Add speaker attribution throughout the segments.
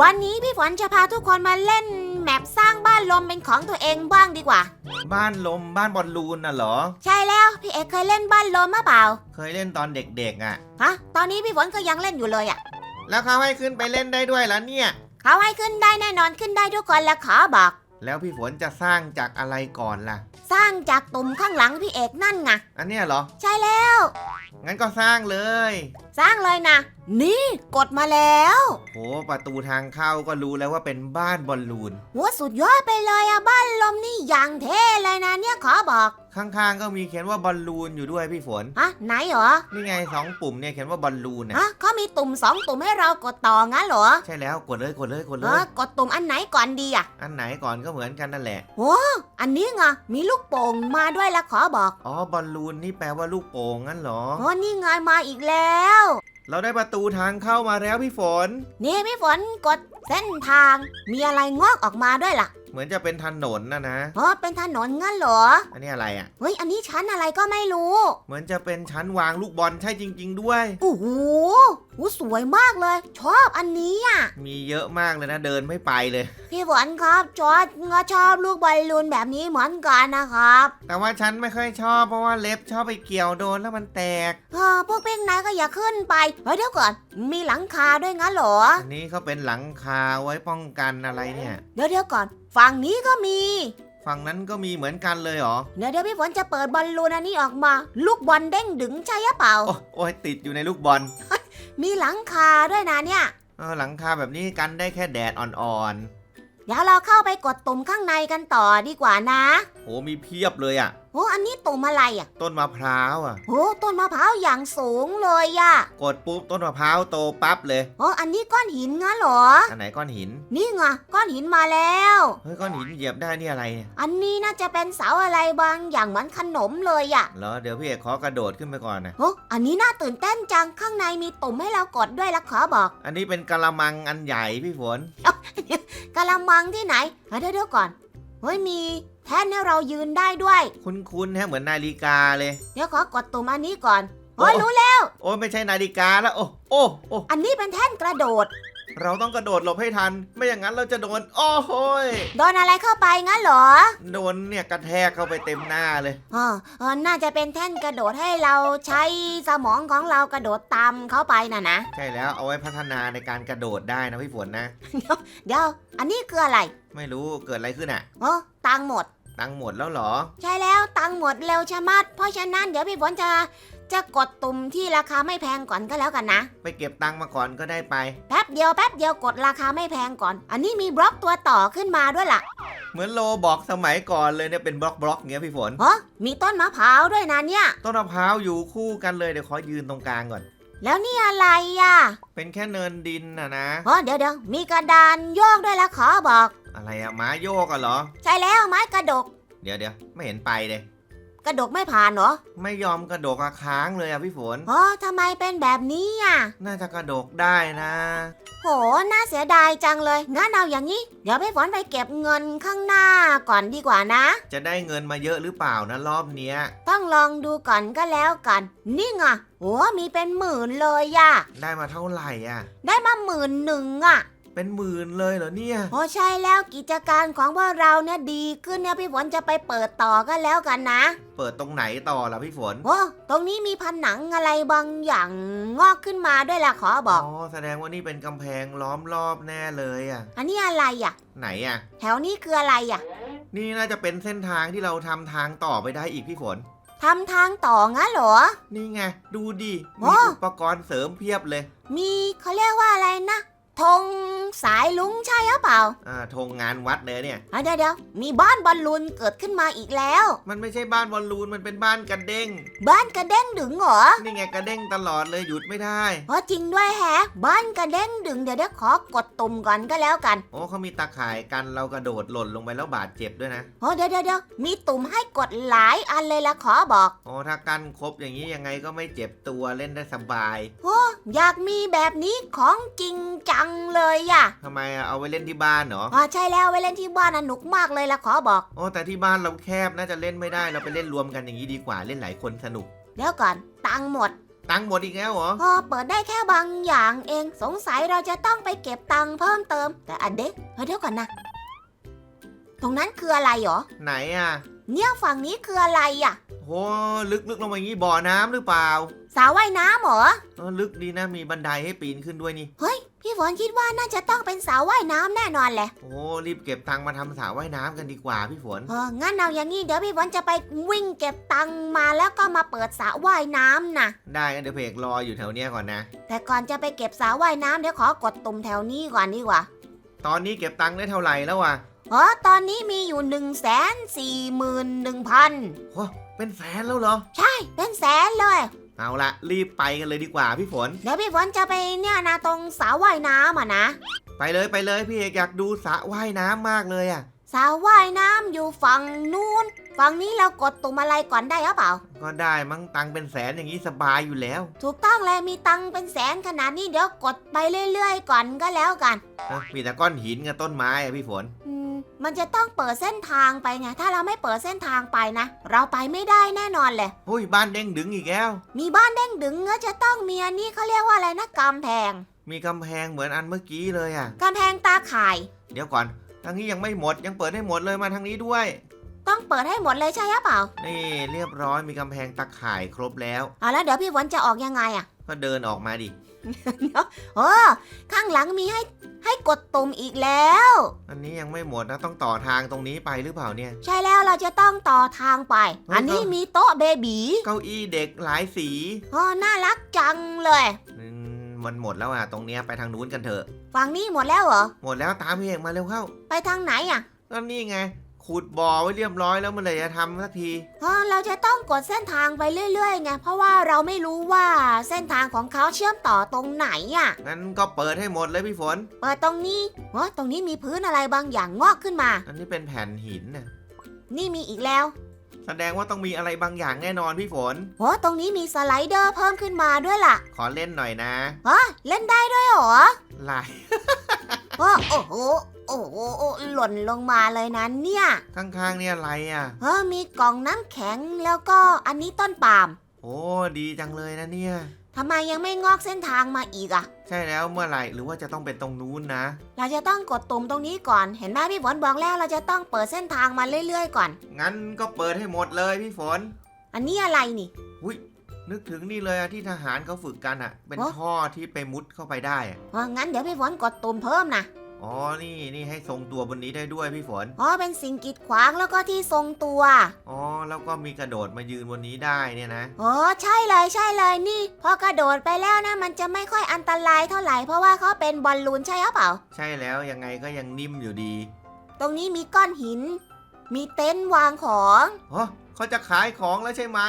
Speaker 1: วันนี้พี่ฝนจะพาทุกคนมาเล่นแมปสร้างบ้านลมเป็นของตัวเองบ้างดีกว่า
Speaker 2: บ้านลมบ้านบอลลูนน่ะเหรอ
Speaker 1: ใช่แล้วพี่เอกเคยเล่นบ้านลมมาเปล่า
Speaker 2: เคยเล่นตอนเด็กๆอะ
Speaker 1: ฮะ ตอนนี้พี่ฝนก็ยังเล่นอยู่เลยอะ่ะ
Speaker 2: แล้วเขาให้ขึ้นไปเล่นได้ด้วยแล้วเนี่ย
Speaker 1: เขาให้ขึ้นได้แน่นอนขึ้นได้ทุกคนและขอบอก
Speaker 2: แล้วพี่ฝนจะสร้างจากอะไรก่อนล่ะ
Speaker 1: สร้างจากตุ่มข้างหลังพี่เอกนั่นไง
Speaker 2: อันเนี้ยเหรอ
Speaker 1: ใช่แล้ว
Speaker 2: งั้นก็สร้างเลย
Speaker 1: สร้างเลยนะ นี่กดมาแล้ว
Speaker 2: โหประตูทางเข้าก็รู้แล้วว่าเป็นบ้านบอลลูน
Speaker 1: หัวสุดยอดไปเลยอะบ้านลมนี่อย่างเท่เลยนะเนี่ยขอบอก
Speaker 2: ข้างๆก็มีเขียนว่าบอลลูนอยู่ด้วยพี่ฝน
Speaker 1: ฮะไหนเหรอ
Speaker 2: นี่ไงสองปุ่มเนี่ยเขียนว่าบอลลูนน่ะ
Speaker 1: ฮะเขามีตุ่มสองตุ่มให้เรากดต่องั้นเหรอ
Speaker 2: ใช่แล้วกดเลยกดเลยกด
Speaker 1: เอ
Speaker 2: เล
Speaker 1: อยกดตุ่มอันไหนก่อนดีอะ
Speaker 2: อันไหนก่อนก็เหมือนกันนั่นแหละ
Speaker 1: อันนี้ไงมีลูกโป่งมาด้วยละขอบอก
Speaker 2: อ๋อบอลลูนนี่แปลว่าลูกโป่งงั้นเหรอ
Speaker 1: โอ้นี่ไงมาอีกแล้ว
Speaker 2: เราได้ประตูทางเข้ามาแล้วพี่ฝน
Speaker 1: นี่พี่ฝนกดเส้นทาง มีอะไรงอกออกมาด้วยล่ะ
Speaker 2: เหมือนจะเป็นถนนนะนะ
Speaker 1: เออเป็นถนนงั้นเหรอ
Speaker 2: อันนี้อะไรอะ
Speaker 1: เฮ้ย อันนี้ชั้นอะไรก็ไม่รู้
Speaker 2: เหมือนจะเป็นชั้นวางลูกบอลใช่จริง ๆ ด้วย
Speaker 1: โอ้โหหูสวยมากเลย ชอบอันนี้อะ
Speaker 2: มีเยอะมากเลยนะเดินไม่ไปเลย
Speaker 1: พี่ฝนครับจอร์ดก็ชอบลูกบอลลูนแบบนี้เหมือนกันนะครับ
Speaker 2: แต่ว่าฉันไม่ค่อยชอบเพราะว่าเล็บชอบไปเกี่ยวโดนแล้วมันแตก
Speaker 1: เออพวกเป้งนายก็อย่าขึ้นไป เฮ้ยเดี๋ยวก่อน มีหลังคาด้วยงั้นเหรอ
Speaker 2: อันนี้เขาเป็นหลังคาไว้ป้องกันอะไรเนี่ย
Speaker 1: เดี๋ยวเดี๋ยวก่อน ฝั่งนี้ก็มี
Speaker 2: ฝั่งนั้นก็มีเหมือนกันเลยเหรอ
Speaker 1: เดี๋ยวเดี๋ยวพี่ฝนจะเปิดบอลลูนอันนี้ออกมา ลูกบอลเด้งดึงใช่หรือเปล่า
Speaker 2: โอ้โอ้ยติดอยู่ในลูกบอล
Speaker 1: มีหลังคาด้วยนะเนี่ย
Speaker 2: เออหลังคาแบบนี้กันได้แค่แดดอ่อน
Speaker 1: เดี๋ยวเราเข้าไปกดตุ่มข้างในกันต่อดีกว่านะ
Speaker 2: ๆโอ้มีเพียบเลยอะ
Speaker 1: โอ้อันนี้ตุ่มอะไรอะ
Speaker 2: ต้นมะพร้าวอะ
Speaker 1: โอ้ต้นมะพร้าวอย่างสูงเลยอะ
Speaker 2: กดปุ๊บต้นมะพร้าวโตปั๊บเลย
Speaker 1: โอ้อันนี้ก้อนหินงั้นเหรอ
Speaker 2: อันไหนก้อนหิน
Speaker 1: นี่ไงก้อนหินมาแล้ว
Speaker 2: เฮ้ยก้อนหินเหยียบได้นี่อะไรเนี่ย
Speaker 1: อันนี้น่าจะเป็นเสาอะไรบางอย่างเหมือนขนมเลยอะ
Speaker 2: เหรอเดี๋ยวพี่เอกขอกระโดดขึ้นไปก่อนนะ
Speaker 1: โอ้อันนี้น่าตื่นเต้นจังข้างในมีตุ่มให้เรากดด้วยละขอบอก
Speaker 2: อันนี้เป็นกะละมังอันใหญ่พี่ฝน
Speaker 1: กะละมังที่ไหนเฮ้ยเดี๋ยวเดี๋ยวก่อนเฮ้ยมีแท่นให้เรายืนได้ด้วย
Speaker 2: คุ้นๆแฮะเหมือนนาฬิกาเลย
Speaker 1: เดี๋ยวขอกดตุ่มอันนี้ก่อน
Speaker 2: โอ้
Speaker 1: โอ้ยรู้แล้ว
Speaker 2: โอ้ยไม่ใช่นาฬิกาแล้วโอ้โอ้โอ้
Speaker 1: อันนี้เป็นแท่นกระโดด
Speaker 2: เราต้องกระโดดหลบให้ทัน ไม่อย่างนั้นเราจะโดน โอ้โหย
Speaker 1: โดนอะไรเข้าไปงั้นเหรอ
Speaker 2: โดนเนี่ยกระแทกเข้าไปเต็มหน้าเลย
Speaker 1: อ๋อเออน่าจะเป็นแท่นกระโดดให้เราใช้สมองของเรากระโดดตามเข้าไปน่ะนะ
Speaker 2: ใช่แล้วเอาไว้พัฒนาในการกระโดดได้นะพี่ฝนนะ
Speaker 1: เดี๋ยว อันนี้คืออะไร
Speaker 2: ไม่รู้เกิดอะไรขึ้นอะ
Speaker 1: โอ้ตังค์หมด
Speaker 2: ตังค์หมดแล้วเหรอ
Speaker 1: ใช่แล้วตังค์หมดเร็วชะมัด เพราะฉะนั้นเดี๋ยวพี่ฝนจะจะกดตุ่มที่ราคาไม่แพงก่อนก็แล้วกันนะ
Speaker 2: ไปเก็บตังค์มาก่อนก็ได้ไป
Speaker 1: แป๊บเดียวแป๊บเดียวกดราคาไม่แพงก่อน อันนี้มีบล็อกตัวต่อขึ้นมาด้วยล่ะ
Speaker 2: เหมือนโลบอกสมัยก่อนเลยเนี่ยเป็นบล็อกบล็อกๆเงี้ยพี่ฝน
Speaker 1: เฮ้มีต้นมะพร้าวด้วยนะเนี่ย
Speaker 2: ต้นมะพร้าวอยู่คู่กันเลยเดี๋ยวขอยืนตรงกลางก่อน
Speaker 1: แล้วนี่อะไรอะ
Speaker 2: เป็นแค่เนินดินนะนะ
Speaker 1: เฮ้เดี๋ยวเดี๋ยวมีกระดานโยกด้วยละขอบอก
Speaker 2: อะไรอะม้าโยกอะเหรอ
Speaker 1: ใช่แล้วไม้กระดก
Speaker 2: เดี๋ยวเดี๋ยวไม่เห็นไปเลย
Speaker 1: กระดกไม่ผ่านเหรอ
Speaker 2: ไม่ยอมกระโดดอะค้างเลยอะพี่ฝน
Speaker 1: โอ้ทำไมเป็นแบบนี้อะ
Speaker 2: น่าจะกระโดดได้นะ
Speaker 1: โห น่าเสียดายจังเลย งั้นเอาอย่างนี้ เดี๋ยวพี่ฝนไปเก็บเงินข้างหน้าก่อนดีกว่านะ
Speaker 2: จะได้เงินมาเยอะหรือเปล่านะรอบเนี้ย
Speaker 1: ต้องลองดูก่อนก็แล้วกัน นี่ไงโอ้มีเป็นหมื่นเลยอะ
Speaker 2: ได้มาเท่าไหร่อะ
Speaker 1: ได้มาหมื่นหนึ่งอะ
Speaker 2: เป็นหมื่นเลยเหรอเนี่ย
Speaker 1: โอ้ใช่แล้วกิจการของพวกเราเนี่ยดีขึ้นเนี่ยพี่ฝนจะไปเปิดต่อก็แล้วกันนะ
Speaker 2: เปิดตรงไหนต่อล่ะพี่ฝน
Speaker 1: โอ้ตรงนี้มีผนังอะไรบางอย่างงอกขึ้นมาด้วยล่ะขอบอก
Speaker 2: อ๋อแสดงว่านี่เป็นกำแพงล้อมรอบแน่เลยอะ
Speaker 1: อันนี้อะไรอะ
Speaker 2: ไหนอะ
Speaker 1: แถวนี้คืออะไรอะ
Speaker 2: นี่น่าจะเป็นเส้นทางที่เราทำทางต่อไปได้อีกพี่ฝน
Speaker 1: ทำทางต่องั้นเหรอ
Speaker 2: นี่ไง ดูดิ
Speaker 1: โอ้
Speaker 2: มีอุปกรณ์เสริมเพียบเลย
Speaker 1: มีเขาเรียกว่าอะไรนะ ธงสายลุงใช่หรือเปล่า
Speaker 2: อ่าธงงานวัดเลยเนี่ย
Speaker 1: อะเดี๋ยวเดี๋ยวมีบ้านบอลลูนเกิดขึ้นมาอีกแล้ว
Speaker 2: มันไม่ใช่บ้านบอลลูนมันเป็นบ้านกระเด้ง
Speaker 1: บ้านกระเด้งดึงเหรอ
Speaker 2: นี่ไงกระเด้งตลอดเลยหยุดไม่ได้
Speaker 1: อ๋อจริงด้วยแฮะ บ้านกระเด้งดึงเดี๋ยวเดี๋ยวขอกดตุ่มก่อนก็แล้วกัน
Speaker 2: โอ้เขามีตาข่ายกันเรากระโดดหล่นลงไปแล้วบาดเจ็บด้วยนะ
Speaker 1: อ๋อเดี๋ยวเดี๋ยวเดี๋ยวมีตุ่มให้กดหลายอันเลยละขอบอก
Speaker 2: โอ้ถ้ากันครบอย่างนี้ยังไงก็ไม่เจ็บตัวเล่นได้สบาย
Speaker 1: โอ้อยากมีแบบนี้ของจริงจังเลยอะ
Speaker 2: ทำไมอะเอาไว้เล่นที่บ้านเหรอ
Speaker 1: อ๋อใช่แล้วไว้เล่นที่บ้านน่ะหนุกมากเลยละขอบอก
Speaker 2: โอ้แต่ที่บ้านเราแคบน่าจะเล่นไม่ได้เราไปเล่นรวมกันอย่างนี้ดีกว่าเล่นหลายคนสนุก
Speaker 1: เดี๋ยวก่อน ตังค์หมด
Speaker 2: ตังค์หมดอีกแล้วเหรอ
Speaker 1: พอเปิดได้แค่บางอย่างเองสงสัยเราจะต้องไปเก็บตังค์เพิ่มเติม แต่อันเด็กเฮ้ยเดี๋ยวก่อนนะ ตรงนั้นคืออะไรหรอ
Speaker 2: ไหนอะ
Speaker 1: เนี่ยฝั่งนี้คืออะไรอะ
Speaker 2: โหลึกๆลงมาอย่างนี้บ่อน้ำหรือเปล่า
Speaker 1: สาว่ายน้ำเหรอ
Speaker 2: เออลึกดีนะมีบันไดให้ปีนขึ้นด้วยนี่
Speaker 1: เฮ้ย พี่ฝนคิดว่าน่าจะต้องเป็นสาว่ายน้ำแน่นอนแหละ
Speaker 2: โอ้รีบเก็บตังค์มาทำสระว่ายน้ำกันดีกว่าพี่ฝน
Speaker 1: เอองั้นเอาอย่างนี้เดี๋ยวพี่ฝนจะไปวิ่งเก็บตังค์มาแล้วก็มาเปิดสระว่ายน้ำนะ
Speaker 2: ได้กันเดี๋ยวเพกรออยู่แถวเนี้ยก่อนนะ
Speaker 1: แต่ก่อนจะไปเก็บสระว่ายน้ำเดี๋ยวขอกดตุ่มแถวนี้ก่อนดีกว่า
Speaker 2: ตอนนี้เก็บตังค์ได้เท่าไหร่แล้ววะ
Speaker 1: อ๋อตอนนี้มีอยู่หนึ่งแสนสี่หมื่นหนึ่งพัน
Speaker 2: โอ้เป็นแสนแล้วเหรอ
Speaker 1: ใช่ เป็นแสนเลย
Speaker 2: เอาละรีบไปกันเลยดีกว่าพี่ฝน
Speaker 1: เดี๋ยวพี่ฝนจะไปเนี่ยนะตรงสระว่ายน้ำอะนะ
Speaker 2: ไปเลยไปเลยพี่เอกอยากดูสระว่ายน้ำมากเลยอะ
Speaker 1: สระว่ายน้ำอยู่ฝั่งนู้น ฝั่งนี้เรากดตุ่มอะไรก่อนได้หรือเปล่า
Speaker 2: ก็ได้มั้งตังค์เป็นแสนอย่างนี้สบายอยู่แล้ว
Speaker 1: ถูกต้องเลยมีตังค์เป็นแสนขนาดนี้เดี๋ยวกดไปเรื่อยๆ ก่อนก็แล้วกัน
Speaker 2: เอ้ามีแต่ก้อนหินกับต้นไม้อะพี่ฝน
Speaker 1: อืม มันจะต้องเปิดเส้นทางไปไง ถ้าเราไม่เปิดเส้นทางไปนะ เราไปไม่ได้แน่นอนเลย
Speaker 2: หุ้ยบ้านเด้งดึงอีกแล้ว
Speaker 1: มีบ้านเด้งดึงก็จะต้องมีอันนี้เขาเรียกว่าอะไรนะกำแพง
Speaker 2: มีกำแพงเหมือนอันเมื่อกี้เลยอะ
Speaker 1: กำแพงตาข่าย
Speaker 2: เดี๋ยวก่อนทางนี้ยังไม่หมดยังเปิดให้หมดเลยมาทางนี้ด้วย
Speaker 1: ต้องเปิดให้หมดเลยใช่หรือเปล่า
Speaker 2: นี่เรียบร้อยมีกำแพงตะข่ายครบแล้ว
Speaker 1: เอาแล้วเดี๋ยวพี่ฝนจะออกยังไงอะ
Speaker 2: ก็เดินออกมาดิ
Speaker 1: โอ้ข้างหลังมีให้ให้กดตุ่มอีกแล้ว
Speaker 2: อันนี้ยังไม่หมดนะต้องต่อทางตรงนี้ไปหรือเปล่าเนี่ย
Speaker 1: ใช่แล้วเราจะต้องต่อทางไป
Speaker 2: เฮ้ย
Speaker 1: อันนี้มีโต๊ะเบบี
Speaker 2: เก้าอี้เด็กหลายสี
Speaker 1: โอ้น่ารักจังเลย
Speaker 2: อืมมันหมดแล้วอะตรงเนี้ยไปทางนู้นกันเถอะ
Speaker 1: ฝั่งนี้หมดแล้วเหรอ
Speaker 2: หมดแล้วตามพี่เอกมาเร็วเข้า
Speaker 1: ไปทางไหนอะ
Speaker 2: ก็นี่ไง ขุดบ่อไว้เรียบร้อยแล้วเมื่อไหร่จะทำสักที
Speaker 1: เออเราจะต้องกดเส้นทางไปเรื่อยๆไงเพราะว่าเราไม่รู้ว่าเส้นทางของเขาเชื่อมต่อตรงไหนอะ
Speaker 2: งั้นก็เปิดให้หมดเลยพี่ฝน
Speaker 1: เปิดตรงนี้เฮ้ยตรงนี้มีพื้นอะไรบางอย่างงอกขึ้นมา
Speaker 2: อันนี้เป็นแผ่นหินน่ะ
Speaker 1: นี่มีอีกแล้ว
Speaker 2: แสดงว่าต้องมีอะไรบางอย่างแน่นอนพี่ฝน
Speaker 1: โหตรงนี้มีสไลเดอร์เพิ่มขึ้นมาด้วยล่ะ
Speaker 2: ขอเล่นหน่อยนะ
Speaker 1: เฮ้ยเล่นได้ด้วยเหรอ
Speaker 2: ลาย
Speaker 1: โอ้โอ้โห โอ้โหโอ้หล่นลงมาเลยนะเนี่ย
Speaker 2: ข้างๆเนี่ยอะไรอะ
Speaker 1: เออมีกล่องน้ำแข็งแล้วก็อันนี้ต้นปาล์ม
Speaker 2: โอ้ดีจังเลยนะเนี่ย
Speaker 1: ทำไมยังไม่งอกเส้นทางมาอีกอะ
Speaker 2: ใช่แล้วเมื่อไหร่หรือว่าจะต้องเป็นตรงนู้นนะ
Speaker 1: เราจะต้องกดตุ่มตรงนี้ก่อน เห็นไหมพี่ฝนบอกแล้วเราจะต้องเปิดเส้นทางมาเรื่อยๆ ก่อน
Speaker 2: งั้นก็เปิดให้หมดเลยพี่ฝน
Speaker 1: อันนี้อะไรนี่
Speaker 2: อุ้ยนึกถึงนี่เลยอะที่ทหารเขาฝึกกันอะเป็น
Speaker 1: โอ้
Speaker 2: ท่อที่ไปมุดเข้าไปได้อะ
Speaker 1: อ๋องั้นเดี๋ยวพี่ฝนกดตุ่มเพิ่มนะ
Speaker 2: อ๋อ นี่นี่ให้ทรงตัวบนนี้ได้ด้วยพี่ฝน
Speaker 1: อ๋อ เป็นสิ่งกีดขวางแล้วก็ที่ทรงตัว
Speaker 2: อ๋อ แล้วก็มีกระโดดมายืนบนนี้ได้เนี่ยนะ
Speaker 1: อ๋อ ใช่เลยใช่เลยนี่ พอกระโดดไปแล้วนะ มันจะไม่ค่อยอันตรายเท่าไหร่ เพราะว่าเขาเป็นบอลลูนใช่หรือเปล่า
Speaker 2: ใช่แล้วยังไงก็ยังนิ่มอยู่ดี
Speaker 1: ตรงนี้มีก้อนหิน มีเต็นท์วางของ
Speaker 2: อ๋อเขาจะขายของแล้วใช่ไหม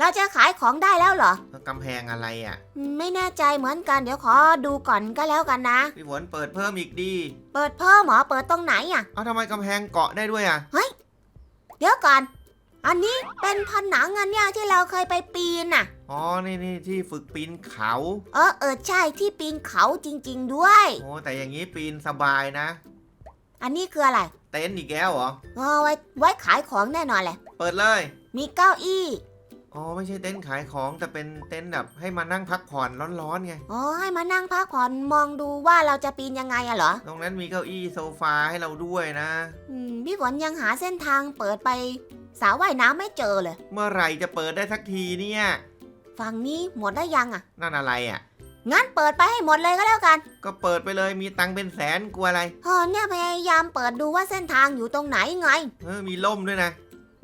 Speaker 1: เราจะขายของได้แล้วเหรอ
Speaker 2: กำแพงอะไรอะ
Speaker 1: อืมไม่แน่ใจเหมือนกันเดี๋ยวขอดูก่อนก็แล้วกันนะ
Speaker 2: พี่ฝนเปิดเพิ่มอีกดี
Speaker 1: เปิดเพิ่มเหรอเปิดตรงไหนอะ
Speaker 2: เอาทำไมกำแพงเกาะได้ด้วยอะ
Speaker 1: เดี๋ยวก่อน อันนี้เป็นผนังอันเนี้ยที่เราเคยไปปีนน่ะ
Speaker 2: อ๋อ นี่นี่ที่ฝึกปีนเขา
Speaker 1: เออเออใช่ที่ปีนเขาจริง ๆ ด้วย
Speaker 2: โอ้แต่อย่างนี้ปีนสบายนะ
Speaker 1: อันนี้คืออะไร
Speaker 2: เต็นท์อีกแล้วเหรอ
Speaker 1: เออไว้ไว้ขายของแน่นอนแหละ
Speaker 2: เปิดเลย
Speaker 1: มีเก้าอี้
Speaker 2: อ๋อไม่ใช่เต็นท์ขายของแต่เป็นเต็นท์แบบให้มานั่งพักผ่อนร้อนๆไง
Speaker 1: อ๋อให้มานั่งพักผ่อนมองดูว่าเราจะปีนยังไงอะเหรอ
Speaker 2: ตรงนั้นมีเก้าอี้โซฟาให้เราด้วยนะ
Speaker 1: อืมพี่ฝนยังหาเส้นทางเปิดไปสาวว่ายน้ำไม่เจอเลย
Speaker 2: เมื่อไหร่จะเปิดได้สักทีเนี่ย
Speaker 1: ฝั่งนี้หมดได้ยังอะ
Speaker 2: นั่นอะไรอะ
Speaker 1: งั้นเปิดไปให้หมดเลยก็แล้วกัน
Speaker 2: ก็เปิดไปเลยมีตังค์เป็นแสนกลัวอะไร
Speaker 1: เออเนี่ยพยายามเปิดดูว่าเส้นทางอยู่ตรงไหนไง
Speaker 2: เออมีล่มด้วยนะ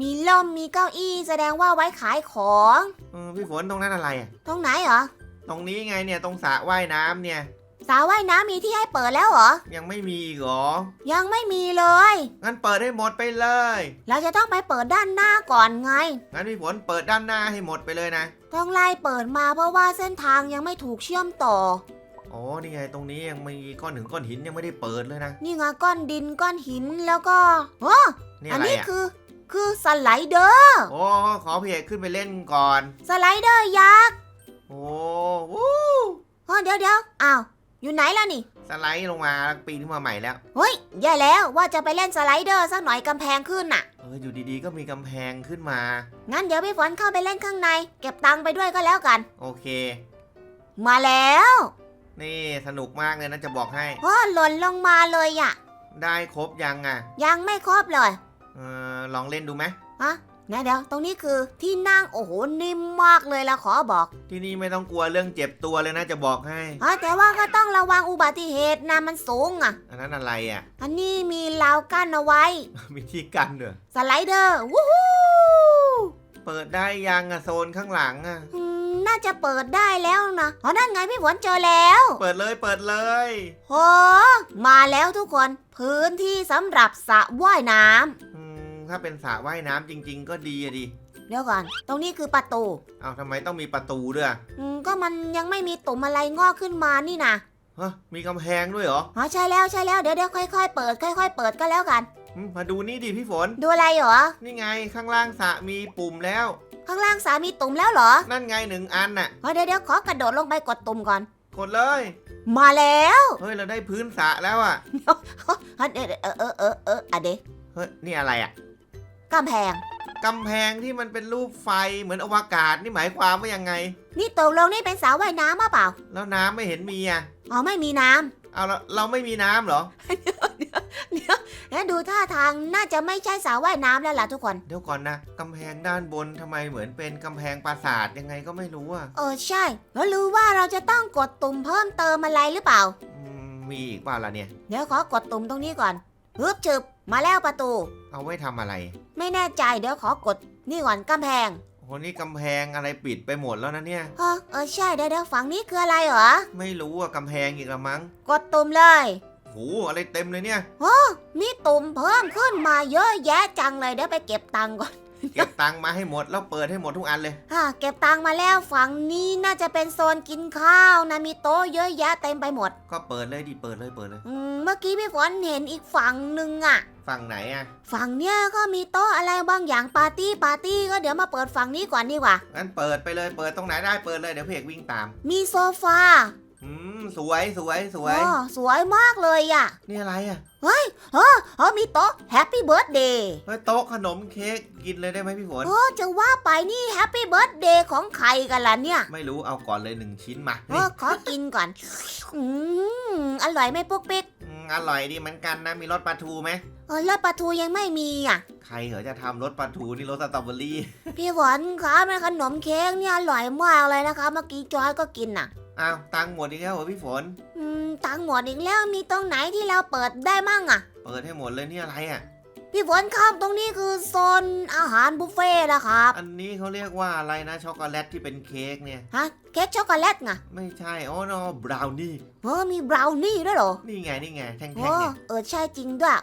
Speaker 1: มีล่มมีเก้าอี้แสดงว่าไว้ขายของ
Speaker 2: เออพี่ฝนตรงนั้นอะไรอะ
Speaker 1: ตรงไหนเหรอ
Speaker 2: ตรงนี้ไงเนี่ยตรงสระว่ายน้ำเนี่ย
Speaker 1: สาวว่ายน้ำมีที่ให้เปิดแล้วเหรอ
Speaker 2: ยังไม่มีอีกเหรอ
Speaker 1: ยังไม่มีเลย
Speaker 2: งั้นเปิดให้หมดไปเลย
Speaker 1: เราจะต้องไปเปิดด้านหน้าก่อนไง
Speaker 2: งั้นพี่ฝนเปิดด้านหน้าให้หมดไปเลยนะ
Speaker 1: ต้องไล่เปิดมาเพราะว่าเส้นทางยังไม่ถูกเชื่อมต่อ
Speaker 2: อ๋อ นี่ไงตรงนี้ยังมีก้อนหนึ่งก้อนหินยังไม่ได้เปิดเลยนะ
Speaker 1: นี่ไงก้อนดินก้อนหินแล้วก็โอ้
Speaker 2: นี่
Speaker 1: อั
Speaker 2: อะไร
Speaker 1: นี้
Speaker 2: อะ
Speaker 1: คือ คือสไลเดอร์
Speaker 2: โอ้ ขอพี่เอกขึ้นไปเล่นก่อน
Speaker 1: สไลเดอร์ยักษ์
Speaker 2: โอ้วู้
Speaker 1: เออเดี๋ยวเดี๋ยวอ้าวอยู่ไหนล่ะนี่
Speaker 2: สไลด์ลงมาแล้วปีนขึ้นมาใหม่แล้ว
Speaker 1: เฮ้ยแย่แล้วว่าจะไปเล่นสไลเดอร์สักหน่อยกำแพงขึ้นน่ะ
Speaker 2: เอออยู่ดีๆก็มีกำแพงขึ้นมา
Speaker 1: งั้นเดี๋ยวพี่ฝนเข้าไปเล่นข้างใน เก็บตังค์ไปด้วยก็แล้วกัน
Speaker 2: โอเค
Speaker 1: มาแล้ว
Speaker 2: นี่สนุกมากเลยนะจะบอกให้
Speaker 1: พ่อหล่นลงมาเลยอะ
Speaker 2: ได้ครบยังอะ
Speaker 1: ยังไม่ครบเลย
Speaker 2: เออลองเล่นดูไหม
Speaker 1: ฮะเดี๋ยวเดี๋ยว ตรงนี้คือที่นั่งโอ้โหนิ่มมากเลยละขอบอก
Speaker 2: ที่นี่ไม่ต้องกลัวเรื่องเจ็บตัวเลยนะจะบอกให้
Speaker 1: อ๋อแต่ว่าก็ต้องระวังอุบัติเหตุนะมันสูงอะ
Speaker 2: อันนั้นอะไรอะ
Speaker 1: อันนี้มีราวกั้นเอาไว้
Speaker 2: มีที่กันเนอะ
Speaker 1: สไลเดอร์วู้ฮู้
Speaker 2: เปิดได้ยังอะโซนข้างหลังอะ
Speaker 1: อืมน่าจะเปิดได้แล้วนะอ๋อนั่นไงพี่ฝนเจอแล้ว
Speaker 2: เปิดเลยเปิดเลย
Speaker 1: โหมาแล้วทุกคน พื้นที่สำหรับสระว่ายน้ำ
Speaker 2: อืม ถ้าเป็นสระว่ายน้ำจริง ๆ ก็ดีอะดิ
Speaker 1: เดี๋ยวก่อน ตรงนี้คือประตู
Speaker 2: เอาทำไมต้องมีประตูด้วย
Speaker 1: อืมก็มันยังไม่มีตุ่มอะไรงอกขึ้นมานี่นะ
Speaker 2: ฮะมีกำแพงด้วยเหรอ
Speaker 1: อ๋อใช่แล้วใช่แล้วเดี๋ยวเดี๋ยวค่อยๆเปิด ค่อย ๆ เปิดก็แล้วกัน
Speaker 2: อืมมาดูนี่ดิพี่ฝน
Speaker 1: ดูอะไรเหรอ
Speaker 2: นี่ไงข้างล่างสระมีปุ่มแล้ว
Speaker 1: ข้างล่างสามีตุ่มแล้วเหรอ
Speaker 2: นั่นไงหนึ่งอันน่ะ
Speaker 1: อ๋อเดี๋ยวเดี๋ยวขอกระโดดลงไปกดตุ่มก่อน
Speaker 2: กดเลย
Speaker 1: มาแล้ว
Speaker 2: เฮ้ยเราได้พื้นสระแล้วอะ
Speaker 1: เฮ้ยเดี๋ยวเออเออเออเอออะเดะ
Speaker 2: เฮ้ยนี่อะไรอะ
Speaker 1: กำแพง
Speaker 2: กำแพงที่มันเป็นรูปไฟเหมือนอวกาศนี่หมายความว่ายังไง
Speaker 1: นี่ตกลงนี่เป็นสาวว่ายน้ำมาเปล่า
Speaker 2: แล้วน้ำไม่เห็นมีอะ
Speaker 1: อ๋อไม่มีน้ำ
Speaker 2: เอาแล้วเราไม่มีน้ำเหรอ
Speaker 1: เดี๋ยวแล้วดูท่าทางน่าจะไม่ใช่สาวว่ายน้ำแล้วล่ะทุกคน
Speaker 2: เดี๋ยวก่อนนะกำแพงด้านบนทำไมเหมือนเป็นกำแพงปราสาทยังไงก็ไม่รู้อะ
Speaker 1: เออใช่ แล้วรู้ว่าเราจะต้องกดตุ่มเพิ่มเติมอะไรหรือเปล่า
Speaker 2: อืมมีอีกเปล่าล่ะเนี่ย
Speaker 1: เดี๋ยวขอกดตุ่มตรงนี้ก่อนฮึบฉึบมาแล้วประตู
Speaker 2: เอาไว้ทำอะไร
Speaker 1: ไม่แน่ใจเดี๋ยวขอกดนี่ก่อนกำแพง
Speaker 2: โอ้โหนี่กำแพงอะไรปิดไปหมดแล้วนะเนี่ย
Speaker 1: เออเออใช่เดี๋ยวเดี๋ยวฝั่งนี้คืออะไรเหรอ
Speaker 2: ไม่รู้อะกำแพงอีกละมั้ง
Speaker 1: กดตุ่มเลย
Speaker 2: โหอะไรเต็มเลยเนี่ย
Speaker 1: มีตุ่มเพิ่มขึ้นมาเยอะแยะจังเลยเดี๋ยวไปเก็บตังค์ก่อน
Speaker 2: เก็บตังค์มาให้หมดแล้วเปิดให้หมดทุกอันเลย
Speaker 1: อ่าเก็บตังค์มาแล้วฝั่งนี้น่าจะเป็นโซนกินข้าวนะมีโต๊ะเยอะแยะเต็มไปหมด
Speaker 2: ก็เปิดเลยดิเปิดเลยเปิดเลย
Speaker 1: อืมเมื่อกี้พี่ฝนเห็นอีกฝั่งหนึ่งอะ
Speaker 2: ฝั่งไหนอะ
Speaker 1: ฝั่งเนี้ยก็มีโต๊ะอะไรบางอย่างปาร์ตี้ปาร์ตี้ก็เดี๋ยวมาเปิดฝั่งนี้ก่อนดีกว่า
Speaker 2: งั้นเปิดไปเลยเปิดตรงไหนได้เปิดเลยเดี๋ยวเพกวิ่งตาม
Speaker 1: มีโซฟา
Speaker 2: อืมสวยสวยสวย
Speaker 1: อ๋อสวยมากเลยอะ
Speaker 2: นี่อะไรอะ
Speaker 1: เออมีโต๊ะแฮปปี้เบิร์ดเดย์
Speaker 2: เฮ้ยโต๊ะขนมเค้กกินเลยได้ไหมพี่ฝน
Speaker 1: โอ้จะว่าไปนี่แฮปปี้เบิร์ดเดย์ของใครกันล่ะเนี่ย
Speaker 2: ไม่รู้เอาก่อนเลยหนึ่งชิ้นมา
Speaker 1: เอ
Speaker 2: นี่
Speaker 1: อขอกินก่อน อืมอร่อยไหมปุ๊กปิ๊ก
Speaker 2: มอร่อยดีเหมือนกันนะมีรสปลาทูไหม
Speaker 1: เออแล้วปลาทูยังไม่มีอะ
Speaker 2: ใครเหรอจะทำรสปลาทูนี่รสสตรอเบอรี่
Speaker 1: พี่หวานครับในขนมเค้กเนี่ยอร่อยมากเลยนะคะเมื่อกี้จอยก็กินน่ะ
Speaker 2: อ้าวตังค์หมดอีกแล้วเหรอพี่ฝน
Speaker 1: อืมตังค์หมดอีกแล้วมีตรงไหนที่เราเปิดได้มั่งอะ
Speaker 2: เปิดให้หมดเลยนี่อะไรอะ
Speaker 1: พี่ฝนครับตรงนี้คือโซนอาหารบุฟเฟ่ต์นะครับ
Speaker 2: อันนี้เขาเรียกว่าอะไรนะช็อกโกแลตที่เป็นเค้กเนี่ย
Speaker 1: ฮะเค้กช็อกโกแลตไง
Speaker 2: ไม่ใช่อ๋อโนบราวนี่
Speaker 1: เออมีบราวนี่ด้วยเหรอ
Speaker 2: นี่ไงนี่ไงแท่งๆ
Speaker 1: โอ้
Speaker 2: เนี่ย
Speaker 1: เออใช่จริงด้วย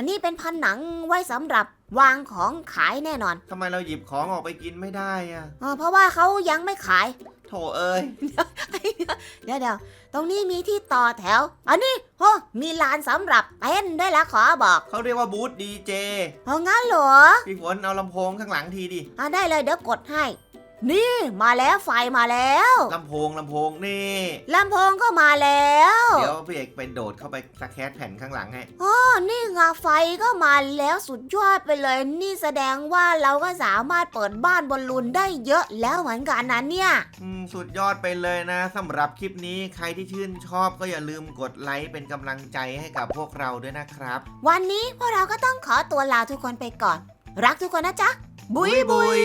Speaker 1: อันนี้เป็นผนังไว้สำหรับวางของขายแน่นอน
Speaker 2: ทำไมเราหยิบของออกไปกินไม่ได้อะ
Speaker 1: เออเพราะว่าเขายังไม่ขาย
Speaker 2: โถเอ้ย
Speaker 1: เดี๋ยวเดี๋ยวตรงนี้มีที่ต่อแถว อันนี้โอ้มีลานสำหรับเต้นด้วยละขอบอก
Speaker 2: เขาเรียกว่าบูธดีเจ
Speaker 1: เอางั้นเหรอ
Speaker 2: พี่ฝนเอาลำโพงข้างหลังทีดิ
Speaker 1: อะได้เลยเดี๋ยวกดให้ นี่มาแล้วไฟมาแล้ว
Speaker 2: ลำโพงลำโพงนี่
Speaker 1: ลำโพงก็มาแล้ว
Speaker 2: เดี๋ยวพี่เอกไปโดดเข้าไปสแคตแผ่นข้างหลังให้
Speaker 1: อ๋อนี่ไงไฟก็มาแล้วสุดยอดไปเลย นี่แสดงว่าเราก็สามารถเปิดบ้านบอลลูนได้เยอะแล้วเหมือนกันนะเนี่ย
Speaker 2: อืมสุดยอดไปเลยนะสำหรับคลิปนี้ใครที่ชื่นชอบก็อย่าลืมกดไลค์เป็นกำลังใจให้กับพวกเราด้วยนะครับ
Speaker 1: วันนี้พวกเราก็ต้องขอตัวลาทุกคนไปก่อน รักทุกคนนะจ๊ะบุยบุย